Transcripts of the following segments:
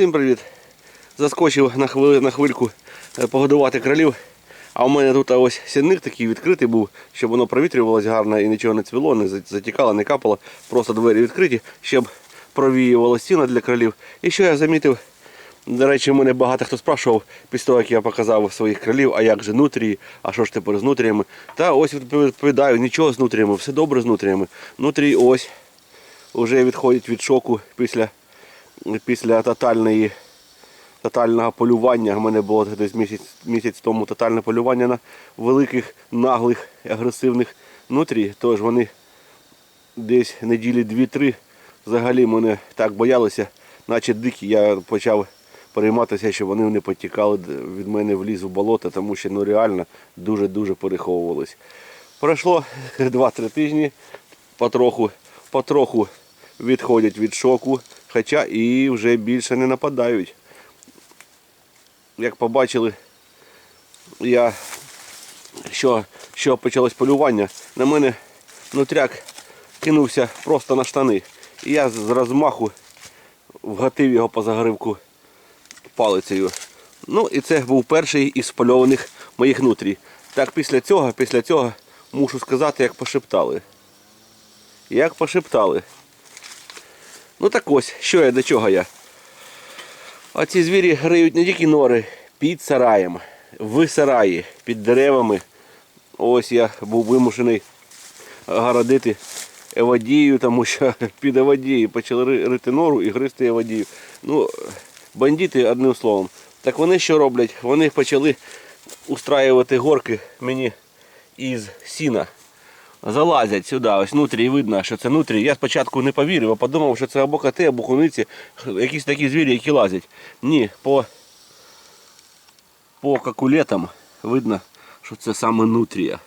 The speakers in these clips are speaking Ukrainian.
Всім привіт! Заскочив на, хвили, на хвильку е, погодувати кролів. А у мене тут ось сінник такий відкритий був, щоб воно провітрювалося гарно і нічого не цвіло, не затікало, не капало. Просто двері відкриті, щоб провіювало стіна для кролів. І що я замітив, до речі, мене багато хто спрашував після того, як я показав своїх кролів, а як же нутрії, а що ж тепер з нутріями. Та ось відповідаю, нічого з нутріями, все добре з нутріями. Нутрії ось вже відходять від шоку після, після тотальної, тотального полювання. У мене було десь місяць, місяць тому тотальне полювання на великих, наглих, агресивних нутрій. Тож вони десь неділі 2-3 взагалі мене так боялися, наче дикі. Я почав перейматися, щоб вони не потікали від мене в ліс в болото, тому що ну, реально дуже-дуже переховувались. Пройшло 2-3 тижні, потроху, потроху відходять від шоку, хоча і вже більше не нападають. Як побачили, я, що, що почалось полювання, на мене нутряк кинувся просто на штани. І я з розмаху вгатив його по загривку палицею. Ну і це був перший із спольованих моїх нутрій. Так після цього, після цього мушу сказати, як пошептали. Як пошептали. Ну так ось, що я до чого я. А ці звірі гриють не тільки нори під сараєм, в сараї, під деревами. Ось я був вимушений городити евадію, тому що під евадією почали рити нору і гризти евадію. Ну, бандити, одним словом. Так вони що роблять? Вони почали устраювати горки мені із сіна. Залазять сюди, ось нутрі, і видно, що це нутрі. Я спочатку не повірив, а подумав, що це або коти, або куниці, якісь такі звірі, які лазять. Ні, по, по какулетам видно, що це саме нутрія.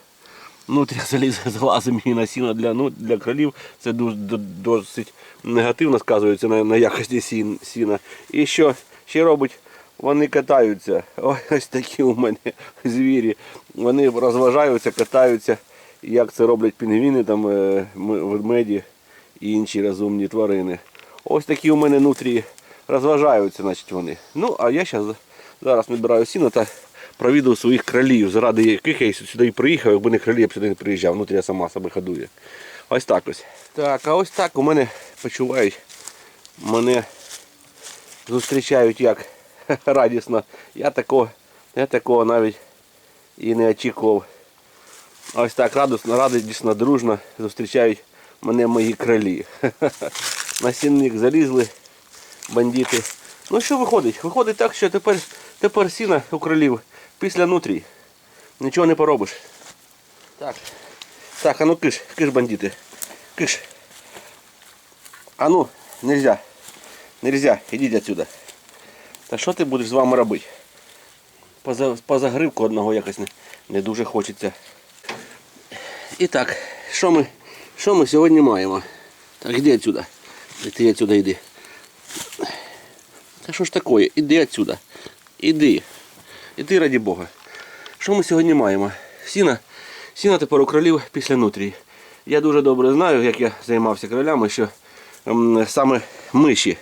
Нутрія заліз, залазить мені на сіно для, ну, для кролів. Це досить негативно сказується на, на якості сін, сіна. І що ще робить? Вони катаються. Ось такі у мене звірі. Вони розважаються, катаються, як це роблять пінгвіни, там, е, ведмеді і інші розумні тварини. Ось такі у мене нутрії розважаються, значить вони. Ну, а я зараз, зараз набираю сіно та провідав своїх кролів, заради яких я сюди приїхав, якби не кролі, я б сюди не приїжджав, нутрія сама себе ходує. Ось так ось. Так, а ось так у мене почувають. Мене зустрічають як радісно. Я такого, я такого навіть і не очікував. Ось так радісно, радісно, дружно зустрічають мене мої кролі. На сінник залізли бандити. Ну що виходить? Виходить так, що тепер, тепер сіна у кролів після нутрій. Нічого не поробиш. Так. Так, а ну киш, киш, бандити. Киш. А ну, нельзя. Нельзя, ідіть отсюда. Та що ти будеш з вами робити? Поза, поза одного якось не, не дуже хочеться. І так, що ми, що ми сьогодні маємо? Так, іди отсюда. Ти отсюда йди. Та що ж таке? Іди отсюда. Іди. Іди раді Бога. Що ми сьогодні маємо? Сіна. Сіна тепер у кролів після нутрії. Я дуже добре знаю, як я займався кролями, що ем, саме миші.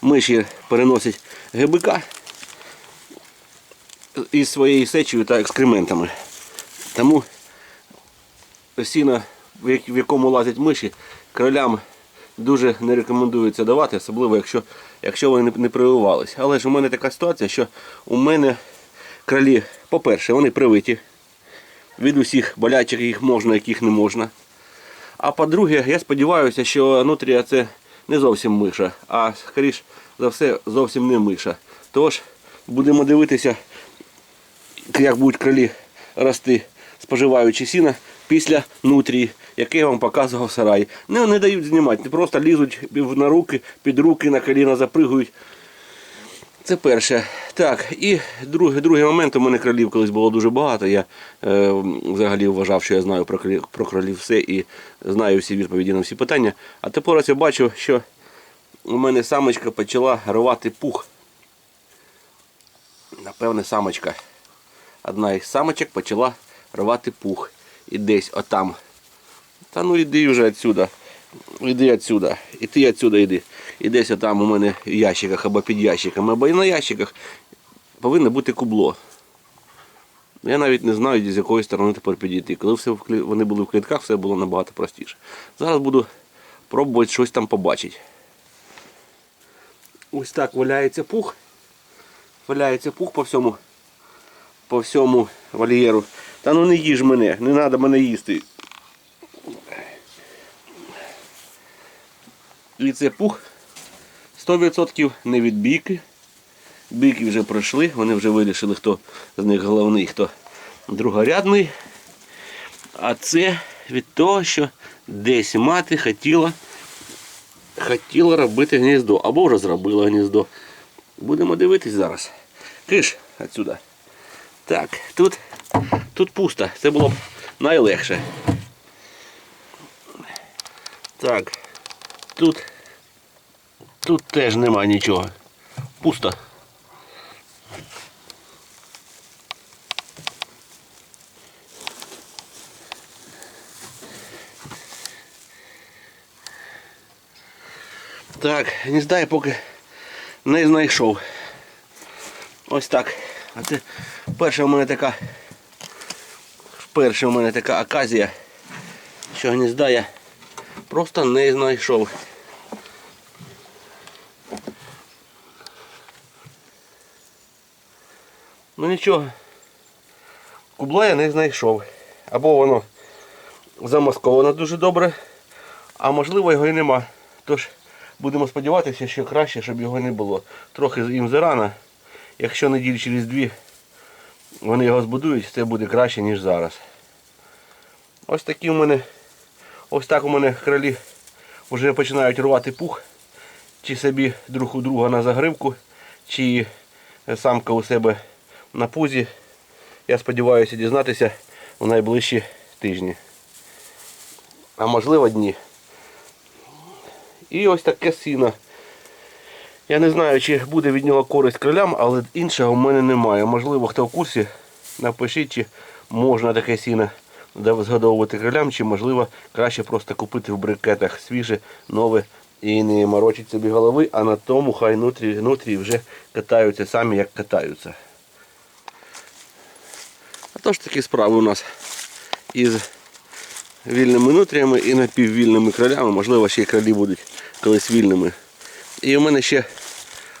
Миші переносять ГБК із своєю сечею та екскрементами. Тому сіна, в якому лазять миші, кролям дуже не рекомендується давати, особливо якщо, якщо вони не- прививались. Але ж у мене така ситуація, що у мене кролі, по-перше, вони привиті від усіх болячок, яких можна, яких не можна. А по-друге, я сподіваюся, що нутрія це не зовсім миша, а скоріш за все зовсім не миша. Тож будемо дивитися, як будуть кролі рости, споживаючи сіна після нутрії, яке я вам показував в сараї. Не, не дають знімати, просто лізуть на руки, під руки, на коліна запригують. Це перше. Так, і другий, другий момент, у мене кролів колись було дуже багато. Я е, взагалі вважав, що я знаю про кролів, про кролів все і знаю всі відповіді на всі питання. А тепер я бачу, що у мене самочка почала рвати пух. Напевне, самочка. Одна із самочок почала рвати пух. І десь отам. Та ну іди вже отсюда. Іди отсюда. І ти отсюда йди. І десь там у мене в ящиках або під ящиками, або і на ящиках повинно бути кубло. Я навіть не знаю, з якої сторони тепер підійти. Коли все вони були в клітках, все було набагато простіше. Зараз буду пробувати щось там побачити. Ось так валяється пух. Валяється пух по всьому, по всьому вольєру. Та ну не їж мене, не треба мене їсти. І це пух 100% не від бійки. Бійки вже пройшли, вони вже вирішили, хто з них головний, хто другорядний. А це від того, що десь мати хотіла, хотіла робити гніздо. Або вже зробила гніздо. Будемо дивитись зараз. Киш отсюда. Так, тут, тут пусто. Це було б найлегше. Так, тут, тут теж нема нічого. Пусто. Так, гнізда я поки не знайшов. Ось так. А це перша у мене така. Перша у мене така оказія, що гнізда я просто не знайшов. Ну нічого. Кубла я не знайшов. Або воно замасковано дуже добре, а можливо його і нема. Тож будемо сподіватися, що краще, щоб його не було. Трохи їм зарано. Якщо неділі через дві вони його збудують, це буде краще, ніж зараз. Ось такі у мене, ось так у мене кролі вже починають рвати пух. Чи собі друг у друга на загривку, чи самка у себе на пузі. Я сподіваюся дізнатися у найближчі тижні. А можливо дні. І ось таке сіно. Я не знаю, чи буде від нього користь кролям, але іншого в мене немає. Можливо, хто в курсі, напишіть, чи можна таке сіно згодовувати кролям, чи можливо краще просто купити в брикетах свіже, нове і не морочить собі голови, а на тому хай нутрі, нутрі вже катаються самі, як катаються. А то ж такі справи у нас із вільними нутріями і напіввільними кролями. Можливо, ще й кролі будуть колись вільними. І у мене ще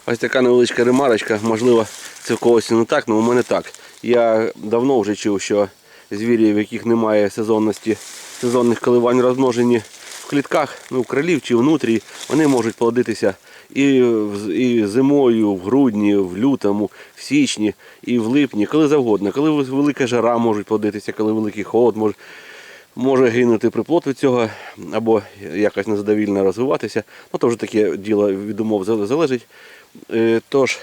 ось така невеличка ремарочка, можливо, це в когось не так, але у мене так. Я давно вже чув, що звірі, в яких немає сезонності, сезонних коливань розмножені в клітках, ну, в кролів чи внутрі, вони можуть плодитися і, і зимою, в грудні, в лютому, в січні, і в липні, коли завгодно. Коли велика жара можуть плодитися, коли великий холод може може гинути приплод від цього або якось незадовільно розвиватися. Ну, то вже таке діло від умов залежить. Е, Тож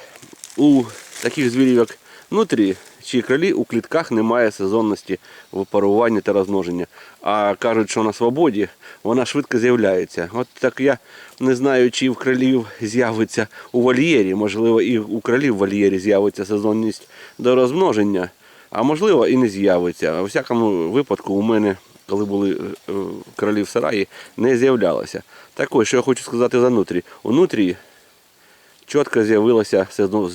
у таких звірів, як нутрі чи кролі, у клітках немає сезонності випарування та розмноження. А кажуть, що на свободі вона швидко з'являється. От так я не знаю, чи в кролів з'явиться у вольєрі, можливо, і у кролів в вольєрі з'явиться сезонність до розмноження. А можливо і не з'явиться. У всякому випадку у мене, коли були е, е, кролі в сараї, не з'являлося. Так ось, що я хочу сказати за нутрі. У нутрі чітко з'явилася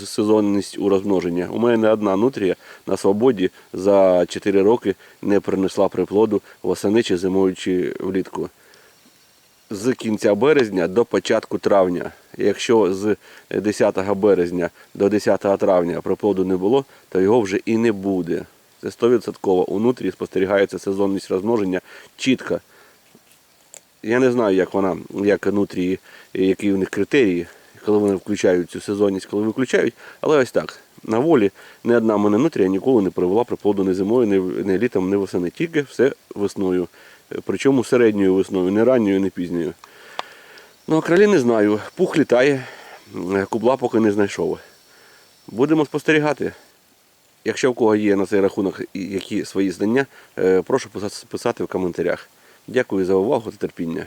сезонність у розмноження. У мене одна нутрія на свободі за 4 роки не принесла приплоду восени чи зимою чи влітку. З кінця березня до початку травня. Якщо з 10 березня до 10 травня приплоду не було, то його вже і не буде. Це 100% у нутрі спостерігається сезонність розмноження чітко. Я не знаю, як вона, як нутрії, які в них критерії, коли вони включають цю сезонність, коли виключають. Але ось так. На волі ні одна мене нутрія ніколи не привела приплоду ні зимою, ні літом, ні восени. Тільки все весною. Причому середньою весною, не ранньою, не пізньою. Ну, а кролі не знаю. Пух літає, кубла поки не знайшов. Будемо спостерігати. Якщо в кого є на цей рахунок які свої знання, е, прошу писати в коментарях. Дякую за увагу та терпіння.